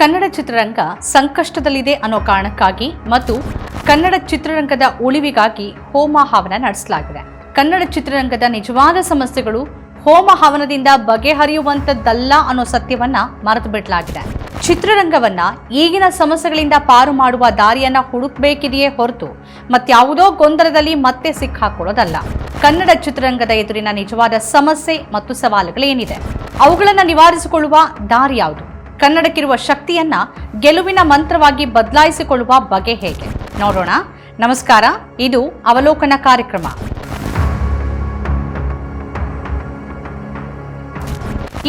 ಕನ್ನಡ ಚಿತ್ರರಂಗ ಸಂಕಷ್ಟದಲ್ಲಿದೆ ಅನ್ನೋ ಕಾರಣಕ್ಕಾಗಿ ಮತ್ತು ಕನ್ನಡ ಚಿತ್ರರಂಗದ ಉಳಿವಿಗಾಗಿ ಹೋಮ ಹವನ ನಡೆಸಲಾಗಿದೆ. ಕನ್ನಡ ಚಿತ್ರರಂಗದ ನಿಜವಾದ ಸಮಸ್ಯೆಗಳು ಹೋಮ ಹವನದಿಂದ ಬಗೆಹರಿಯುವಂಥದ್ದಲ್ಲ ಅನ್ನೋ ಸತ್ಯವನ್ನ ಮರೆತು ಬಿಡಲಾಗಿದೆ. ಚಿತ್ರರಂಗವನ್ನ ಈಗಿನ ಸಮಸ್ಯೆಗಳಿಂದ ಪಾರು ಮಾಡುವ ದಾರಿಯನ್ನ ಹುಡುಕಬೇಕಿದೆಯೇ ಹೊರತು ಮತ್ಯಾವುದೋ ಗೊಂದಲದಲ್ಲಿ ಮತ್ತೆ ಸಿಕ್ಕಾಕೊಳ್ಳೋದಲ್ಲ. ಕನ್ನಡ ಚಿತ್ರರಂಗದ ಎದುರಿನ ನಿಜವಾದ ಸಮಸ್ಯೆ ಮತ್ತು ಸವಾಲುಗಳೇನಿದೆ? ಅವುಗಳನ್ನು ನಿವಾರಿಸಿಕೊಳ್ಳುವ ದಾರಿ ಯಾವುದು? ಕನ್ನಡಕ್ಕಿರುವ ಶಕ್ತಿಯನ್ನ ಗೆಲುವಿನ ಮಂತ್ರವಾಗಿ ಬದಲಾಯಿಸಿಕೊಳ್ಳುವ ಬಗೆ ಹೇಗೆ? ನೋಡೋಣ. ನಮಸ್ಕಾರ. ಇದು ಅವಲೋಕನ ಕಾರ್ಯಕ್ರಮ.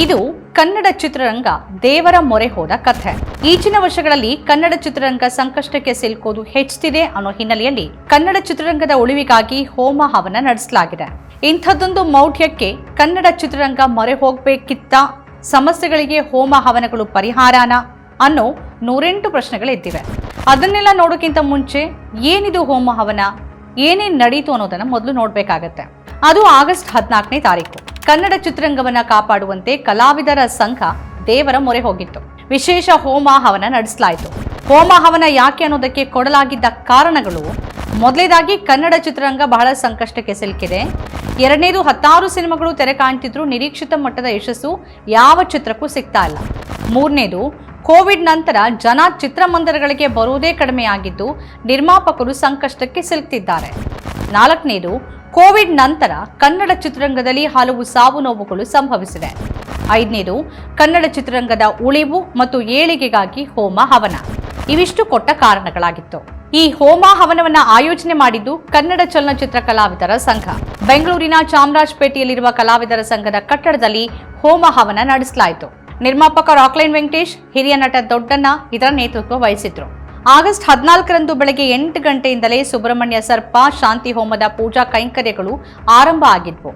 ಇದು ಕನ್ನಡ ಚಿತ್ರರಂಗ ದೇವರ ಮೊರೆ ಹೋದ ಕಥೆ. ಈಚಿನ ವರ್ಷಗಳಲ್ಲಿ ಕನ್ನಡ ಚಿತ್ರರಂಗ ಸಂಕಷ್ಟಕ್ಕೆ ಸಿಲುಕೋದು ಹೆಚ್ಚುತ್ತಿದೆ ಅನ್ನೋ ಹಿನ್ನೆಲೆಯಲ್ಲಿ ಕನ್ನಡ ಚಿತ್ರರಂಗದ ಉಳಿವಿಗಾಗಿ ಹೋಮ ಹವನ ನಡೆಸಲಾಗಿದೆ. ಇಂಥದ್ದೊಂದು ಮೌಢ್ಯಕ್ಕೆ ಕನ್ನಡ ಚಿತ್ರರಂಗ ಮೊರೆ ಹೋಗ್ಬೇಕಿತ್ತ ಸಮಸ್ಯೆಗಳಿಗೆ ಹೋಮ ಹವನಗಳು ಪರಿಹಾರನ ಅನ್ನೋ ನೂರೆಂಟು ಪ್ರಶ್ನೆಗಳಿದ್ದಿವೆ. ಅದನ್ನೆಲ್ಲ ನೋಡೋಕ್ಕಿಂತ ಮುಂಚೆ ಏನಿದು ಹೋಮ ಹವನ? ಏನೇನ್ ನಡೀತು ಅನ್ನೋದನ್ನು ಮೊದಲು ನೋಡಬೇಕಾಗತ್ತೆ. ಅದು ಆಗಸ್ಟ್ ಹದಿನಾಲ್ಕನೇ ತಾರೀಕು. ಕನ್ನಡ ಚಿತ್ರರಂಗವನ್ನು ಕಾಪಾಡುವಂತೆ ಕಲಾವಿದರ ಸಂಘ ದೇವರ ಮೊರೆ ಹೋಗಿತ್ತು. ವಿಶೇಷ ಹೋಮ ಹವನ ನಡೆಸಲಾಯಿತು. ಹೋಮ ಹವನ ಯಾಕೆ ಅನ್ನೋದಕ್ಕೆ ಕೊಡಲಾಗಿದ್ದ ಕಾರಣಗಳು ಮೊದಲೇದಾಗಿ ಕನ್ನಡ ಚಿತ್ರರಂಗ ಬಹಳ ಸಂಕಷ್ಟಕ್ಕೆ ಸಿಲುಕಿದೆ. ಎರಡನೇದು ಹತ್ತಾರು ಸಿನಿಮಾಗಳು ತೆರೆ ಕಾಣ್ತಿದ್ರು, ನಿರೀಕ್ಷಿತ ಮಟ್ಟದ ಯಶಸ್ಸು ಯಾವ ಚಿತ್ರಕ್ಕೂ ಸಿಗ್ತಾ ಇಲ್ಲ. ಮೂರನೇದು, ಕೋವಿಡ್ ನಂತರ ಜನ ಚಿತ್ರಮಂದಿರಗಳಿಗೆ ಬರುವುದೇ ಕಡಿಮೆಯಾಗಿದ್ದು, ನಿರ್ಮಾಪಕರು ಸಂಕಷ್ಟಕ್ಕೆ ಸಿಲುಕ್ತಿದ್ದಾರೆ. ನಾಲ್ಕನೇದು, ಕೋವಿಡ್ ನಂತರ ಕನ್ನಡ ಚಿತ್ರರಂಗದಲ್ಲಿ ಹಲವು ಸಾವು ನೋವುಗಳು ಸಂಭವಿಸಿದೆ ಐದನೇದು, ಕನ್ನಡ ಚಿತ್ರರಂಗದ ಉಳಿವು ಮತ್ತು ಏಳಿಗೆಗಾಗಿ ಹೋಮ ಹವನ. ಇವಿಷ್ಟು ಕೊಟ್ಟ ಕಾರಣಗಳಾಗಿತ್ತು. ಈ ಹೋಮ ಹವನವನ್ನ ಆಯೋಜನೆ ಮಾಡಿದ್ದು ಕನ್ನಡ ಚಲನಚಿತ್ರ ಕಲಾವಿದರ ಸಂಘ. ಬೆಂಗಳೂರಿನ ಚಾಮರಾಜಪೇಟೆಯಲ್ಲಿರುವ ಕಲಾವಿದರ ಸಂಘದ ಕಟ್ಟಡದಲ್ಲಿ ಹೋಮ ಹವನ ನಡೆಸಲಾಯಿತು. ನಿರ್ಮಾಪಕ ರಾಕ್ಲೈನ್ ವೆಂಕಟೇಶ್, ಹಿರಿಯ ನಟ ದೊಡ್ಡಣ್ಣ ಇದರ ನೇತೃತ್ವ ವಹಿಸಿದ್ರು. ಆಗಸ್ಟ್ ಹದಿನಾಲ್ಕರಂದು ಬೆಳಗ್ಗೆ ಎಂಟು ಗಂಟೆಯಿಂದಲೇ ಸುಬ್ರಹ್ಮಣ್ಯ ಸರ್ಪ, ಶಾಂತಿ ಹೋಮದ ಪೂಜಾ ಕೈಂಕರ್ಯಗಳು ಆರಂಭ ಆಗಿದ್ವು.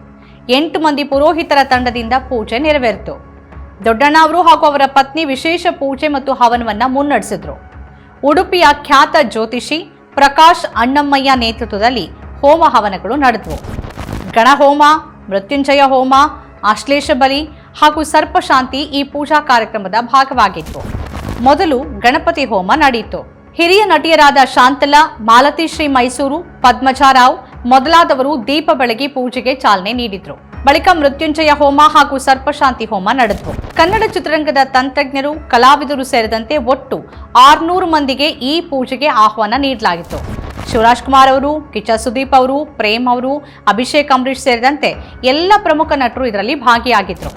ಎಂಟು ಮಂದಿ ಪುರೋಹಿತರ ತಂಡದಿಂದ ಪೂಜೆ ನೆರವೇರಿತು. ದೊಡ್ಡಣ್ಣ ಅವರು ಹಾಗೂ ಅವರ ಪತ್ನಿ ವಿಶೇಷ ಪೂಜೆ ಮತ್ತು ಹವನವನ್ನ ಮುನ್ನಡೆಸಿದ್ರು. ಉಡುಪಿಯ ಖ್ಯಾತ ಜ್ಯೋತಿಷಿ ಪ್ರಕಾಶ್ ಅಣ್ಣಮ್ಮಯ್ಯ ನೇತೃತ್ವದಲ್ಲಿ ಹೋಮ ಹವನಗಳು ನಡೆದವು. ಗಣಹೋಮ, ಮೃತ್ಯುಂಜಯ ಹೋಮ ಆಶ್ಲೇಷ ಬಲಿ ಹಾಗೂ ಸರ್ಪಶಾಂತಿ ಈ ಪೂಜಾ ಕಾರ್ಯಕ್ರಮದ ಭಾಗವಾಗಿತ್ತು. ಮೊದಲು ಗಣಪತಿ ಹೋಮ ನಡೆಯಿತು. ಹಿರಿಯ ನಟಿಯರಾದ ಶಾಂತಲಾ, ಮಾಲತಿ ಶ್ರೀ ಮೈಸೂರು ಪದ್ಮಜಾರಾವ್ ಮೊದಲಾದವರು ದೀಪ ಬೆಳಗಿ ಪೂಜೆಗೆ ಚಾಲನೆ ನೀಡಿದ್ರು. ಬಳಿಕ ಮೃತ್ಯುಂಜಯ ಹೋಮ ಹಾಗೂ ಸರ್ಪಶಾಂತಿ ಹೋಮ ನಡೆದವು ಕನ್ನಡ ಚಿತ್ರರಂಗದ ತಂತ್ರಜ್ಞರು, ಕಲಾವಿದರು ಸೇರಿದಂತೆ ಒಟ್ಟು ಆರ್ನೂರು ಮಂದಿಗೆ ಈ ಪೂಜೆಗೆ ಆಹ್ವಾನ ನೀಡಲಾಗಿತ್ತು. ಶಿವರಾಜ್ ಕುಮಾರ್ ಅವರು, ಕಿಚ್ಚ ಸುದೀಪ್ ಅವರು, ಪ್ರೇಮ್ ಅವರು, ಅಭಿಷೇಕ್, ಅಂಬರೀಶ್ ಸೇರಿದಂತೆ ಎಲ್ಲ ಪ್ರಮುಖ ನಟರು ಇದರಲ್ಲಿ ಭಾಗಿಯಾಗಿದ್ದರು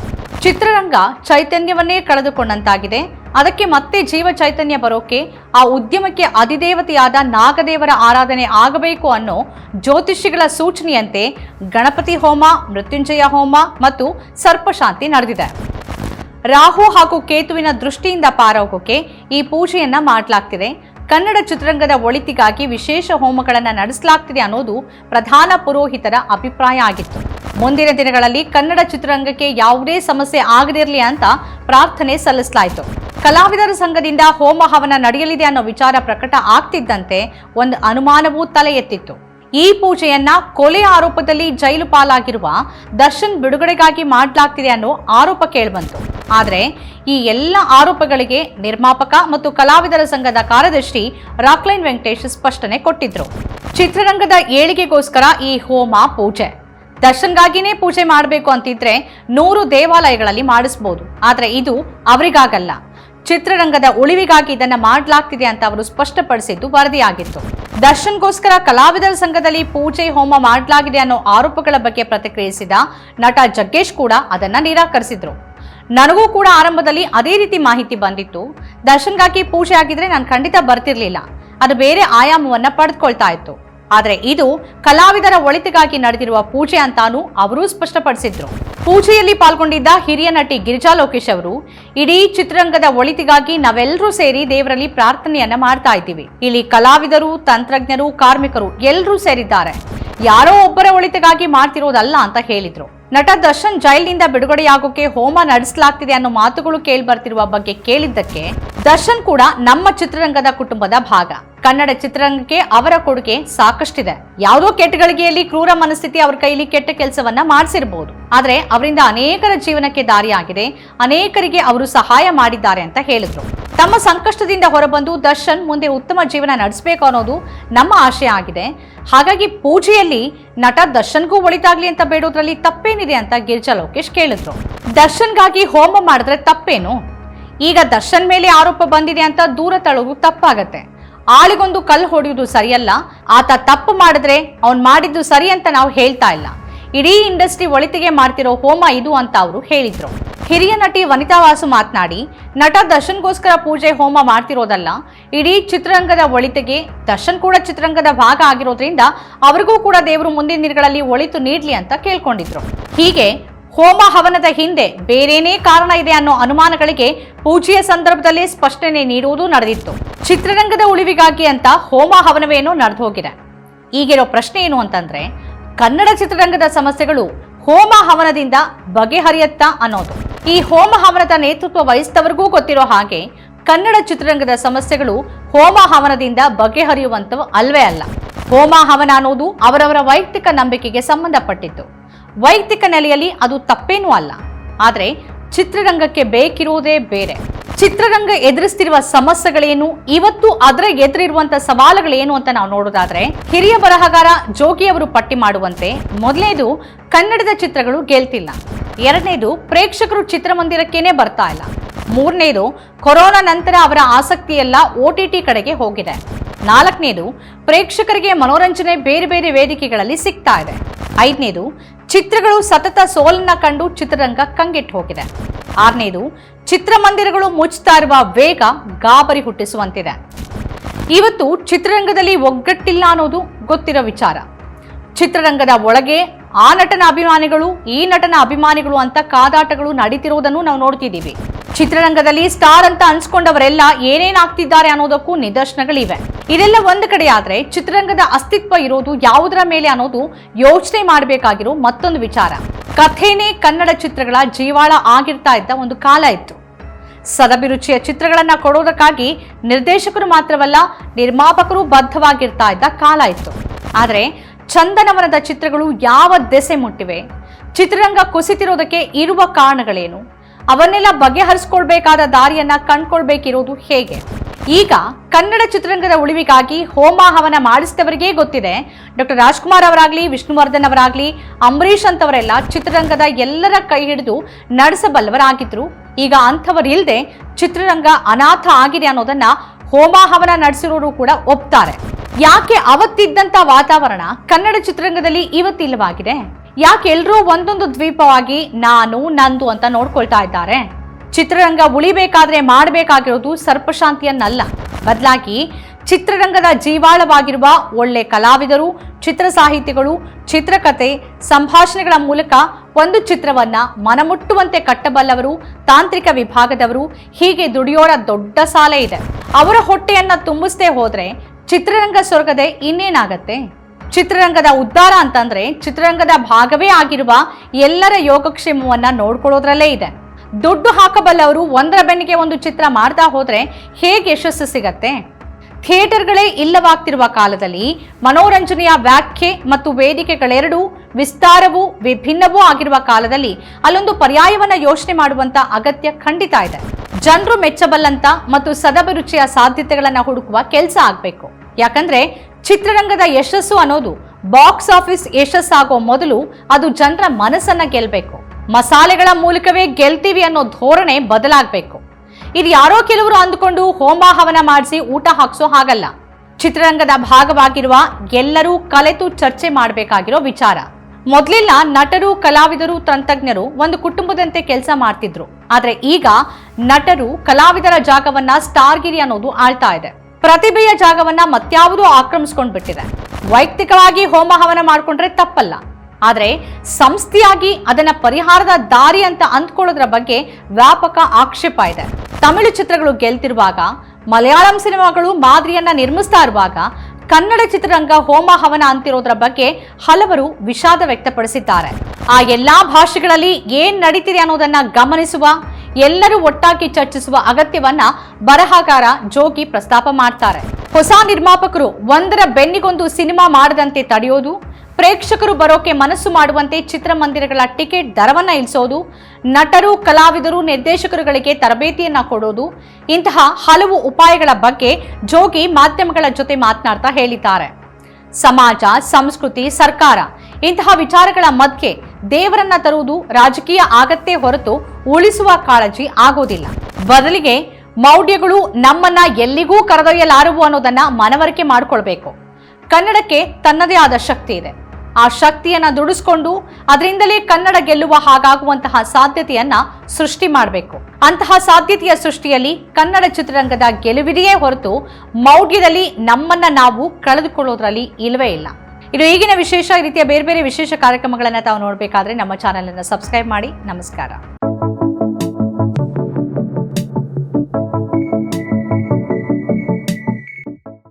ಚಿತ್ರರಂಗ ಚೈತನ್ಯವನ್ನೇ ಕಳೆದುಕೊಂಡಂತಾಗಿದೆ. ಅದಕ್ಕೆ ಮತ್ತೆ ಜೀವ ಚೈತನ್ಯ ಬರೋಕೆ, ಆ ಉದ್ಯಮಕ್ಕೆ ಅಧಿದೇವತೆಯಾದ ನಾಗದೇವರ ಆರಾಧನೆ ಆಗಬೇಕು ಅನ್ನೋ ಜ್ಯೋತಿಷಿಗಳ ಸೂಚನೆಯಂತೆ ಗಣಪತಿ ಹೋಮ, ಮೃತ್ಯುಂಜಯ ಹೋಮ ಮತ್ತು ಸರ್ಪಶಾಂತಿ ನಡೆದಿದೆ. ರಾಹು ಹಾಗೂ ಕೇತುವಿನ ದೃಷ್ಟಿಯಿಂದ ಪಾರೋಗೋಕೆ ಈ ಪೂಜೆಯನ್ನ ಮಾಡಲಾಗ್ತಿದೆ. ಕನ್ನಡ ಚಿತ್ರರಂಗದ ಒಳಿತಿಗಾಗಿ ವಿಶೇಷ ಹೋಮಗಳನ್ನು ನಡೆಸಲಾಗ್ತಿದೆ ಅನ್ನೋದು ಪ್ರಧಾನ ಪುರೋಹಿತರ ಅಭಿಪ್ರಾಯ ಆಗಿತ್ತು. ಮುಂದಿನ ದಿನಗಳಲ್ಲಿ ಕನ್ನಡ ಚಿತ್ರರಂಗಕ್ಕೆ ಯಾವುದೇ ಸಮಸ್ಯೆ ಆಗದಿರಲಿ ಅಂತ ಪ್ರಾರ್ಥನೆ ಸಲ್ಲಿಸಲಾಯಿತು. ಕಲಾವಿದರ ಸಂಘದಿಂದ ಹೋಮ ಹವನ ನಡೆಯಲಿದೆ ಅನ್ನೋ ವಿಚಾರ ಪ್ರಕಟ ಆಗ್ತಿದ್ದಂತೆ ಒಂದು ಅನುಮಾನವೂ ತಲೆ ಎತ್ತಿತ್ತು. ಈ ಪೂಜೆಯನ್ನ ಕೊಲೆ ಆರೋಪದಲ್ಲಿ ಜೈಲು ಪಾಲಾಗಿರುವ ದರ್ಶನ್ ಬಿಡುಗಡೆಗಾಗಿ ಮಾಡಲಾಗ್ತಿದೆ ಅನ್ನೋ ಆರೋಪ ಕೇಳಿಬಂತು. ಆದರೆ ಈ ಎಲ್ಲ ಆರೋಪಗಳಿಗೆ ನಿರ್ಮಾಪಕ ಮತ್ತು ಕಲಾವಿದರ ಸಂಘದ ಕಾರ್ಯದರ್ಶಿ ರಾಕ್ಲೈನ್ ವೆಂಕಟೇಶ್ ಸ್ಪಷ್ಟನೆ ಕೊಟ್ಟಿದ್ರು. ಚಿತ್ರರಂಗದ ಏಳಿಗೆಗೋಸ್ಕರ ಈ ಹೋಮ ಪೂಜೆ. ದರ್ಶನ್ಗಾಗಿನೇ ಪೂಜೆ ಮಾಡಬೇಕು ಅಂತಿದ್ರೆ ನೂರು ದೇವಾಲಯಗಳಲ್ಲಿ ಮಾಡಿಸ್ಬೋದು. ಆದರೆ ಇದು ಅವರಿಗಾಗಲ್ಲ. ಚಿತ್ರರಂಗದ ಉಳಿವಿಗಾಗಿ ಇದನ್ನ ಮಾಡಲಾಗ್ತಿದೆ ಅಂತ ಅವರು ಸ್ಪಷ್ಟಪಡಿಸಿದ್ದು ವರದಿಯಾಗಿತ್ತು. ದರ್ಶನ್ಗೋಸ್ಕರ ಕಲಾವಿದರ ಸಂಘದಲ್ಲಿ ಪೂಜೆ, ಹೋಮ ಮಾಡಲಾಗಿದೆ ಅನ್ನೋ ಆರೋಪಗಳ ಬಗ್ಗೆ ಪ್ರತಿಕ್ರಿಯಿಸಿದ ನಟ ಜಗ್ಗೇಶ್ ಕೂಡ ಅದನ್ನ ನಿರಾಕರಿಸಿದ್ರು. ನನಗೂ ಕೂಡ ಆರಂಭದಲ್ಲಿ ಅದೇ ರೀತಿ ಮಾಹಿತಿ ಬಂದಿತ್ತು. ದರ್ಶನ್ಗಾಗಿ ಪೂಜೆ ಆಗಿದ್ರೆ ನಾನು ಖಂಡಿತ ಬರ್ತಿರ್ಲಿಲ್ಲ. ಅದು ಬೇರೆ ಆಯಾಮವನ್ನ ಪಡೆದುಕೊಳ್ತಾ ಇತ್ತು. ಆದರೆ ಇದು ಕಲಾವಿದರ ಒಳಿತಿಗಾಗಿ ನಡೆದಿರುವ ಪೂಜೆ ಅಂತಾನೂ ಅವರೂ ಸ್ಪಷ್ಟಪಡಿಸಿದ್ರು. ಪೂಜೆಯಲ್ಲಿ ಪಾಲ್ಗೊಂಡಿದ್ದ ಹಿರಿಯ ನಟಿ ಗಿರಿಜಾ ಲೋಕೇಶ್ ಅವರು, ಇಡೀ ಚಿತ್ರರಂಗದ ಒಳಿತಿಗಾಗಿ ನಾವೆಲ್ಲರೂ ಸೇರಿ ದೇವರಲ್ಲಿ ಪ್ರಾರ್ಥನೆಯನ್ನ ಮಾಡ್ತಾ ಇದ್ದೀವಿ. ಇಲ್ಲಿ ಕಲಾವಿದರು, ತಂತ್ರಜ್ಞರು, ಕಾರ್ಮಿಕರು ಎಲ್ಲರೂ ಸೇರಿದ್ದಾರೆ. ಯಾರೋ ಒಬ್ಬರ ಒಳಿತಿಗಾಗಿ ಮಾಡ್ತಿರೋದಲ್ಲ ಅಂತ ಹೇಳಿದ್ರು. ನಟ ದರ್ಶನ್ ಜೈಲಿನಿಂದ ಬಿಡುಗಡೆಯಾಗೋಕೆ ಹೋಮ ನಡೆಸಲಾಗ್ತಿದೆ ಅನ್ನೋ ಮಾತುಗಳು ಕೇಳಿ ಬರ್ತಿರುವ ಬಗ್ಗೆ ಕೇಳಿದ್ದಕ್ಕೆ ದರ್ಶನ್ ಕೂಡ ನಮ್ಮ ಚಿತ್ರರಂಗದ ಕುಟುಂಬದ ಭಾಗ. ಕನ್ನಡ ಚಿತ್ರರಂಗಕ್ಕೆ ಅವರ ಕೊಡುಗೆ ಸಾಕಷ್ಟಿದೆ. ಯಾವುದೋ ಕೆಟ್ಟ ಗಳಿಗೆಯಲ್ಲಿ ಕ್ರೂರ ಮನಸ್ಥಿತಿ ಅವ್ರ ಕೈಲಿ ಕೆಟ್ಟ ಕೆಲಸವನ್ನ ಮಾಡಿಸಿರಬಹುದು ಆದ್ರೆ ಅವರಿಂದ ಅನೇಕರ ಜೀವನಕ್ಕೆ ದಾರಿಯಾಗಿದೆ. ಅನೇಕರಿಗೆ ಅವರು ಸಹಾಯ ಮಾಡಿದ್ದಾರೆ ಅಂತ ಹೇಳಿದ್ರು. ತಮ್ಮ ಸಂಕಷ್ಟದಿಂದ ಹೊರಬಂದು ದರ್ಶನ್ ಮುಂದೆ ಉತ್ತಮ ಜೀವನ ನಡೆಸಬೇಕು ಅನ್ನೋದು ನಮ್ಮ ಆಶಯ ಆಗಿದೆ. ಹಾಗಾಗಿ ಪೂಜೆಯಲ್ಲಿ ನಟ ದರ್ಶನ್ಗೂ ಒಳಿತಾಗ್ಲಿ ಅಂತ ಬೇಡೋದ್ರಲ್ಲಿ ತಪ್ಪೇನಿದೆ ಅಂತ ಗಿರಿಜಾ ಲೋಕೇಶ್ ಕೇಳಿದ್ರು. ದರ್ಶನ್ಗಾಗಿ ಹೋಮ ಮಾಡಿದ್ರೆ ತಪ್ಪೇನು? ಈಗ ದರ್ಶನ್ ಮೇಲೆ ಆರೋಪ ಬಂದಿದೆ ಅಂತ ದೂರ ತಳ್ಳೋದು ತಪ್ಪಾಗತ್ತೆ. ಆಳಿಗೊಂದು ಕಲ್ಲು ಹೊಡೆಯುವುದು ಸರಿಯಲ್ಲ. ಆತ ತಪ್ಪು ಮಾಡಿದ್ರೆ ಅವ್ನು ಮಾಡಿದ್ದು ಸರಿ ಅಂತ ನಾವು ಹೇಳ್ತಾ ಇಲ್ಲ. ಇಡೀ ಇಂಡಸ್ಟ್ರಿ ಒಳಿತಿಗೆ ಮಾಡ್ತಿರೋ ಹೋಮ ಇದು ಅಂತ ಅವರು ಹೇಳಿದ್ರು. ಹಿರಿಯ ನಟಿ ವನಿತಾ ವಾಸು ಮಾತನಾಡಿ, ನಟ ದರ್ಶನ್ಗೋಸ್ಕರ ಪೂಜೆ ಹೋಮ ಮಾಡ್ತಿರೋದಲ್ಲ, ಇಡೀ ಚಿತ್ರರಂಗದ ಒಳಿತಿಗೆ ದರ್ಶನ್ ಕೂಡ ಚಿತ್ರರಂಗದ ಭಾಗ ಆಗಿರೋದ್ರಿಂದ ಅವರಿಗೂ ಕೂಡ ದೇವರು ಮುಂದಿನ ದಿನಗಳಲ್ಲಿ ಒಳಿತು ನೀಡಲಿ ಅಂತ ಕೇಳ್ಕೊಂಡಿದ್ರು. ಹೀಗೆ ಹೋಮ ಹವನದ ಹಿಂದೆ ಬೇರೇನೇ ಕಾರಣ ಇದೆ ಅನ್ನೋ ಅನುಮಾನಗಳಿಗೆ ಪೂಜೆಯ ಸಂದರ್ಭದಲ್ಲಿ ಸ್ಪಷ್ಟನೆ ನೀಡುವುದು ನಡೆದಿತ್ತು. ಚಿತ್ರರಂಗದ ಉಳಿವಿಗಾಗಿ ಅಂತ ಹೋಮ ಹವನವೇನೋ ನಡೆದು ಹೋಗಿದೆ ಈಗಿರೋ ಪ್ರಶ್ನೆ ಏನು ಅಂತಂದ್ರೆ, ಕನ್ನಡ ಚಿತ್ರರಂಗದ ಸಮಸ್ಯೆಗಳು ಹೋಮ ಹವನದಿಂದ ಬಗೆಹರಿಯತ್ತಾ ಅನ್ನೋದು. ಈ ಹೋಮ ಹವನದ ನೇತೃತ್ವ ವಹಿಸಿದವರಿಗೂ ಗೊತ್ತಿರೋ ಹಾಗೆ, ಕನ್ನಡ ಚಿತ್ರರಂಗದ ಸಮಸ್ಯೆಗಳು ಹೋಮ ಹವನದಿಂದ ಬಗೆಹರಿಯುವಂಥವು ಅಲ್ವೇ ಅಲ್ಲ. ಹೋಮ ಹವನ ಅನ್ನೋದು ಅವರವರ ವೈಯಕ್ತಿಕ ನಂಬಿಕೆಗೆ ಸಂಬಂಧಪಟ್ಟಿತ್ತು. ವೈಯಕ್ತಿಕ ನೆಲೆಯಲ್ಲಿ ಅದು ತಪ್ಪೇನೂ ಅಲ್ಲ. ಆದರೆ ಚಿತ್ರರಂಗಕ್ಕೆ ಬೇಕಿರುವುದೇ ಬೇರೆ. ಚಿತ್ರರಂಗ ಎದುರಿಸ್ತಿರುವ ಸಮಸ್ಯೆಗಳೇನು, ಇವತ್ತು ಅದರ ಎದುರಿರುವಂತಹ ಸವಾಲುಗಳೇನು ಅಂತ ನಾವು ನೋಡೋದಾದ್ರೆ, ಹಿರಿಯ ಬರಹಗಾರ ಜೋಗಿ ಅವರು ಪಟ್ಟಿ ಮಾಡುವಂತೆ ಮೊದಲನೇದು ಕನ್ನಡದ ಚಿತ್ರಗಳು ಗೆಲ್ತಿಲ್ಲ. ಎರಡನೇದು ಪ್ರೇಕ್ಷಕರು ಚಿತ್ರಮಂದಿರಕ್ಕೇನೆ ಬರ್ತಾ ಇಲ್ಲ. ಮೂರನೇದು ಕೊರೋನಾ ನಂತರ ಅವರ ಆಸಕ್ತಿ ಎಲ್ಲ ಒ ಟಿ ಟಿ ಕಡೆಗೆ ಹೋಗಿದೆ. ನಾಲ್ಕನೇದು ಪ್ರೇಕ್ಷಕರಿಗೆ ಮನೋರಂಜನೆ ಬೇರೆ ಬೇರೆ ವೇದಿಕೆಗಳಲ್ಲಿ ಸಿಗ್ತಾ ಇದೆ. ಐದನೇದು, ಚಿತ್ರಗಳು ಸತತ ಸೋಲನ್ನ ಕಂಡು ಚಿತ್ರರಂಗ ಕಂಗೆಟ್ಟು ಹೋಗಿದೆ. ಆರನೇದು, ಚಿತ್ರಮಂದಿರಗಳು ಮುಚ್ಚುತ್ತಾ ಇರುವ ವೇಗ ಗಾಬರಿ ಹುಟ್ಟಿಸುವಂತಿದೆ. ಇವತ್ತು ಚಿತ್ರರಂಗದಲ್ಲಿ ಒಗ್ಗಟ್ಟಿಲ್ಲ ಅನ್ನೋದು ಗೊತ್ತಿರೋ ವಿಚಾರ. ಚಿತ್ರರಂಗದ ಒಳಗೆ ಆ ನಟನ ಅಭಿಮಾನಿಗಳು, ಈ ನಟನ ಅಭಿಮಾನಿಗಳು ಅಂತ ಕಾದಾಟಗಳು ನಡೀತಿರುವುದನ್ನು ನಾವು ನೋಡ್ತಿದ್ದೀವಿ. ಚಿತ್ರರಂಗದಲ್ಲಿ ಸ್ಟಾರ್ ಅಂತ ಅನ್ಸ್ಕೊಂಡವರೆಲ್ಲ ಏನೇನಾಗ್ತಿದ್ದಾರೆ ಅನ್ನೋದಕ್ಕೂ ನಿದರ್ಶನಗಳಿವೆ. ಇದೆಲ್ಲ ಒಂದು ಕಡೆ ಆದ್ರೆ ಚಿತ್ರರಂಗದ ಅಸ್ತಿತ್ವ ಇರೋದು ಯಾವುದರ ಮೇಲೆ ಅನ್ನೋದು ಯೋಚನೆ ಮಾಡಬೇಕಾಗಿರೋ ಮತ್ತೊಂದು ವಿಚಾರ. ಕಥೆನೇ ಕನ್ನಡ ಚಿತ್ರಗಳ ಜೀವಾಳ ಆಗಿರ್ತಾ ಇದ್ದ ಒಂದು ಕಾಲ ಇತ್ತು. ಸದಭಿರುಚಿಯ ಚಿತ್ರಗಳನ್ನ ಕೊಡೋದಕ್ಕಾಗಿ ನಿರ್ದೇಶಕರು ಮಾತ್ರವಲ್ಲ, ನಿರ್ಮಾಪಕರು ಬದ್ಧವಾಗಿರ್ತಾ ಇದ್ದ ಕಾಲ ಇತ್ತು. ಆದರೆ ಚಂದನವನದ ಚಿತ್ರಗಳು ಯಾವ ದೆಸೆ ಮುಟ್ಟಿವೆ? ಚಿತ್ರರಂಗ ಕುಸಿತಿರೋದಕ್ಕೆ ಇರುವ ಕಾರಣಗಳೇನು? ಅವನ್ನೆಲ್ಲ ಬಗೆಹರಿಸ್ಕೊಳ್ಬೇಕಾದ ದಾರಿಯನ್ನ ಕಂಡ್ಕೊಳ್ಬೇಕಿರೋದು ಹೇಗೆ? ಈಗ ಕನ್ನಡ ಚಿತ್ರರಂಗದ ಉಳಿವಿಗಾಗಿ ಹೋಮ ಹವನ ಮಾಡಿಸಿದವರಿಗೇ ಗೊತ್ತಿದೆ. ಡಾಕ್ಟರ್ ರಾಜ್ಕುಮಾರ್ ಅವರಾಗ್ಲಿ, ವಿಷ್ಣುವರ್ಧನ್ ಅವರಾಗ್ಲಿ, ಅಂಬರೀಷ್ ಅಂತವರೆಲ್ಲ ಚಿತ್ರರಂಗದ ಎಲ್ಲರ ಕೈ ಹಿಡಿದು ನಡೆಸಬಲ್ಲವರಾಗಿದ್ರು. ಈಗ ಅಂಥವರಿಲ್ಲದೆ ಚಿತ್ರರಂಗ ಅನಾಥ ಆಗಿದೆ ಅನ್ನೋದನ್ನ ಹೋಮ ಹವನ ನಡೆಸಿರೋರು ಕೂಡ ಒಪ್ತಾರೆ. ಯಾಕೆ ಅವತ್ತಿದ್ದಂತ ವಾತಾವರಣ ಕನ್ನಡ ಚಿತ್ರರಂಗದಲ್ಲಿ ಇವತ್ತಿಲ್ಲವಾಗಿದೆ? ಯಾಕೆ ಎಲ್ಲರೂ ಒಂದೊಂದು ದ್ವೀಪವಾಗಿ ನಾನು, ನಂದು ಅಂತ ನೋಡ್ಕೊಳ್ತಾ ಇದ್ದಾರೆ? ಚಿತ್ರರಂಗ ಉಳಿಬೇಕಾದ್ರೆ ಮಾಡಬೇಕಾಗಿರೋದು ಸರ್ಪಶಾಂತಿಯನ್ನಲ್ಲ. ಬದಲಾಗಿ ಚಿತ್ರರಂಗದ ಜೀವಾಳವಾಗಿರುವ ಒಳ್ಳೆ ಕಲಾವಿದರು, ಚಿತ್ರ ಸಾಹಿತಿಗಳು ಚಿತ್ರಕಥೆ ಸಂಭಾಷಣೆಗಳ ಮೂಲಕ ಒಂದು ಚಿತ್ರವನ್ನ ಮನಮುಟ್ಟುವಂತೆ ಕಟ್ಟಬಲ್ಲವರು, ತಾಂತ್ರಿಕ ವಿಭಾಗದವರು, ಹೀಗೆ ದುಡಿಯೋರ ದೊಡ್ಡ ಸಾಲೆ ಇದೆ. ಅವರ ಹೊಟ್ಟೆಯನ್ನ ತುಂಬಿಸದೆ ಹೋದ್ರೆ ಚಿತ್ರರಂಗ ಸೊರಗದೆ ಇನ್ನೇನಾಗತ್ತೆ? ಚಿತ್ರರಂಗದ ಉದ್ಧಾರ ಅಂತಂದ್ರೆ ಚಿತ್ರರಂಗದ ಭಾಗವೇ ಆಗಿರುವ ಎಲ್ಲರ ಯೋಗಕ್ಷೇಮವನ್ನ ನೋಡ್ಕೊಳ್ಳೋದ್ರಲ್ಲೇ ಇದೆ. ದುಡ್ಡು ಹಾಕಬಲ್ಲವರು ಒಂದರ ಬೆನ್ನಿಗೆ ಒಂದು ಚಿತ್ರ ಮಾಡ್ತಾ ಹೋದ್ರೆ ಹೇಗೆ ಯಶಸ್ಸು ಸಿಗತ್ತೆ? ಥಿಯೇಟರ್ಗಳೇ ಇಲ್ಲವಾಗ್ತಿರುವ ಕಾಲದಲ್ಲಿ ಮನೋರಂಜನೆಯ ವ್ಯಾಖ್ಯೆ ಮತ್ತು ವೇದಿಕೆಗಳೆರಡೂ ವಿಸ್ತಾರವೂ ವಿಭಿನ್ನವೂ ಆಗಿರುವ ಕಾಲದಲ್ಲಿ ಅಲ್ಲೊಂದು ಪರ್ಯಾಯವನ್ನ ಯೋಚನೆ ಮಾಡುವಂತ ಅಗತ್ಯ ಖಂಡಿತ ಇದೆ. ಜನರು ಮೆಚ್ಚಬಲ್ಲಂತ ಮತ್ತು ಸದಭಿರುಚಿಯ ಸಾಧ್ಯತೆಗಳನ್ನ ಹುಡುಕುವ ಕೆಲಸ ಆಗ್ಬೇಕು. ಯಾಕಂದ್ರೆ ಚಿತ್ರರಂಗದ ಯಶಸ್ಸು ಅನ್ನೋದು ಬಾಕ್ಸ್ ಆಫೀಸ್ ಯಶಸ್ಸಾಗೋ ಮೊದಲು ಅದು ಜನರ ಮನಸ್ಸನ್ನ ಗೆಲ್ಲಬೇಕು ಮಸಾಲೆಗಳ ಮೂಲಕವೇ ಗೆಲ್ತೀವಿ ಅನ್ನೋ ಧೋರಣೆ ಬದಲಾಗಬೇಕು. ಇದು ಯಾರೋ ಕೆಲವರು ಅಂದುಕೊಂಡು ಹೋಮ ಹವನ ಮಾಡಿಸಿ ಊಟ ಹಾಕ್ಸೋ ಹಾಗಲ್ಲ. ಚಿತ್ರರಂಗದ ಭಾಗವಾಗಿರುವ ಎಲ್ಲರೂ ಕಲೆತು ಚರ್ಚೆ ಮಾಡಬೇಕಾಗಿರೋ ವಿಚಾರ. ಮೊದಲೆಲ್ಲ ನಟರು, ಕಲಾವಿದರು, ತಂತ್ರಜ್ಞರು ಒಂದು ಕುಟುಂಬದಂತೆ ಕೆಲಸ ಮಾಡ್ತಿದ್ರು. ಆದರೆ ಈಗ ನಟರು, ಕಲಾವಿದರ ಜಾಗವನ್ನ ಸ್ಟಾರ್ಗಿರಿ ಅನ್ನೋದು ಆಳ್ತಾ ಇದೆ. ಪ್ರತಿಭೆಯ ಜಾಗವನ್ನ ಮತ್ಯಾವುದೋ ಆಕ್ರಮಿಸ್ಕೊಂಡ್ಬಿಟ್ಟಿದೆ. ವೈಯಕ್ತಿಕವಾಗಿ ಹೋಮ ಹವನ ಮಾಡ್ಕೊಂಡ್ರೆ ತಪ್ಪಲ್ಲ. ಆದರೆ ಸಂಸ್ಥೆಯಾಗಿ ಅದನ್ನ ಪರಿಹಾರದ ದಾರಿ ಅಂತ ಅಂದ್ಕೊಳ್ಳೋದ್ರ ಬಗ್ಗೆ ವ್ಯಾಪಕ ಆಕ್ಷೇಪ ಇದೆ. ತಮಿಳು ಚಿತ್ರಗಳು ಗೆಲ್ತಿರುವಾಗ, ಮಲಯಾಳಂ ಸಿನಿಮಾಗಳು ಮಾದರಿಯನ್ನ ನಿರ್ಮಿಸ್ತಾ ಇರುವಾಗ, ಕನ್ನಡ ಚಿತ್ರರಂಗ ಹೋಮ ಹವನ ಅಂತಿರೋದ್ರ ಬಗ್ಗೆ ಹಲವರು ವಿಷಾದ ವ್ಯಕ್ತಪಡಿಸಿದ್ದಾರೆ. ಆ ಎಲ್ಲಾ ಭಾಷೆಗಳಲ್ಲಿ ಏನ್ ನಡೀತಿದೆ ಅನ್ನೋದನ್ನ ಗಮನಿಸುವ ಎಲ್ಲರೂ ಒಟ್ಟಾಗಿ ಚರ್ಚಿಸುವ ಅಗತ್ಯವನ್ನ ಬರಹಗಾರ ಜೋಗಿ ಪ್ರಸ್ತಾಪ ಮಾಡ್ತಾರೆ. ಹೊಸ ನಿರ್ಮಾಪಕರು ಒಂದರ ಬೆನ್ನಿಗೊಂದು ಸಿನಿಮಾ ಮಾಡದಂತೆ ತಡೆಯೋದು, ಪ್ರೇಕ್ಷಕರು ಬರೋಕೆ ಮನಸ್ಸು ಮಾಡುವಂತೆ ಚಿತ್ರಮಂದಿರಗಳ ಟಿಕೆಟ್ ದರವನ್ನ ಇಳಿಸೋದು, ನಟರು, ಕಲಾವಿದರು, ನಿರ್ದೇಶಕರುಗಳಿಗೆ ತರಬೇತಿಯನ್ನ ಕೊಡೋದು, ಇಂತಹ ಹಲವು ಉಪಾಯಗಳ ಬಗ್ಗೆ ಜೋಗಿ ಮಾಧ್ಯಮಗಳ ಜೊತೆ ಮಾತನಾಡ್ತಾ ಹೇಳಿದ್ದಾರೆ. ಸಮಾಜ, ಸಂಸ್ಕೃತಿ, ಸರ್ಕಾರ ಇಂತಹ ವಿಚಾರಗಳ ಮಧ್ಯೆ ದೇವರನ್ನ ತರುವುದು ರಾಜಕೀಯ ಆಗತ್ತೆ ಹೊರತು ಉಳಿಸುವ ಕಾಳಜಿ ಆಗೋದಿಲ್ಲ. ಬದಲಿಗೆ ಮೌಢ್ಯಗಳು ನಮ್ಮನ್ನ ಎಲ್ಲಿಗೂ ಕರೆದೊಯ್ಯಲಾರವು ಅನ್ನೋದನ್ನ ಮನವರಿಕೆ ಮಾಡಿಕೊಳ್ಬೇಕು. ಕನ್ನಡಕ್ಕೆ ತನ್ನದೇ ಆದ ಶಕ್ತಿ ಇದೆ. ಆ ಶಕ್ತಿಯನ್ನ ದುಡಿಸ್ಕೊಂಡು ಅದರಿಂದಲೇ ಕನ್ನಡ ಗೆಲ್ಲುವ ಹಾಗಾಗುವಂತಹ ಸಾಧ್ಯತೆಯನ್ನ ಸೃಷ್ಟಿ ಮಾಡಬೇಕು. ಅಂತಹ ಸಾಧ್ಯತೆಯ ಸೃಷ್ಟಿಯಲ್ಲಿ ಕನ್ನಡ ಚಿತ್ರರಂಗದ ಗೆಲುವಿದೆಯೇ ಹೊರತು ಮೌಢ್ಯದಲ್ಲಿ ನಮ್ಮನ್ನ ನಾವು ಕಳೆದುಕೊಳ್ಳೋದ್ರಲ್ಲಿ ಇಲ್ಲವೇ ಇಲ್ಲ. ಇದು ಈಗಿನ ವಿಶೇಷ ರೀತಿಯ ಬೇರೆ ಬೇರೆ ವಿಶೇಷ ಕಾರ್ಯಕ್ರಮಗಳನ್ನು ತಾವು ನೋಡಬೇಕಾದ್ರೆ ನಮ್ಮ ಚಾನೆಲ್ ಅನ್ನು ಸಬ್ಸ್ಕ್ರೈಬ್ ಮಾಡಿ. ನಮಸ್ಕಾರ.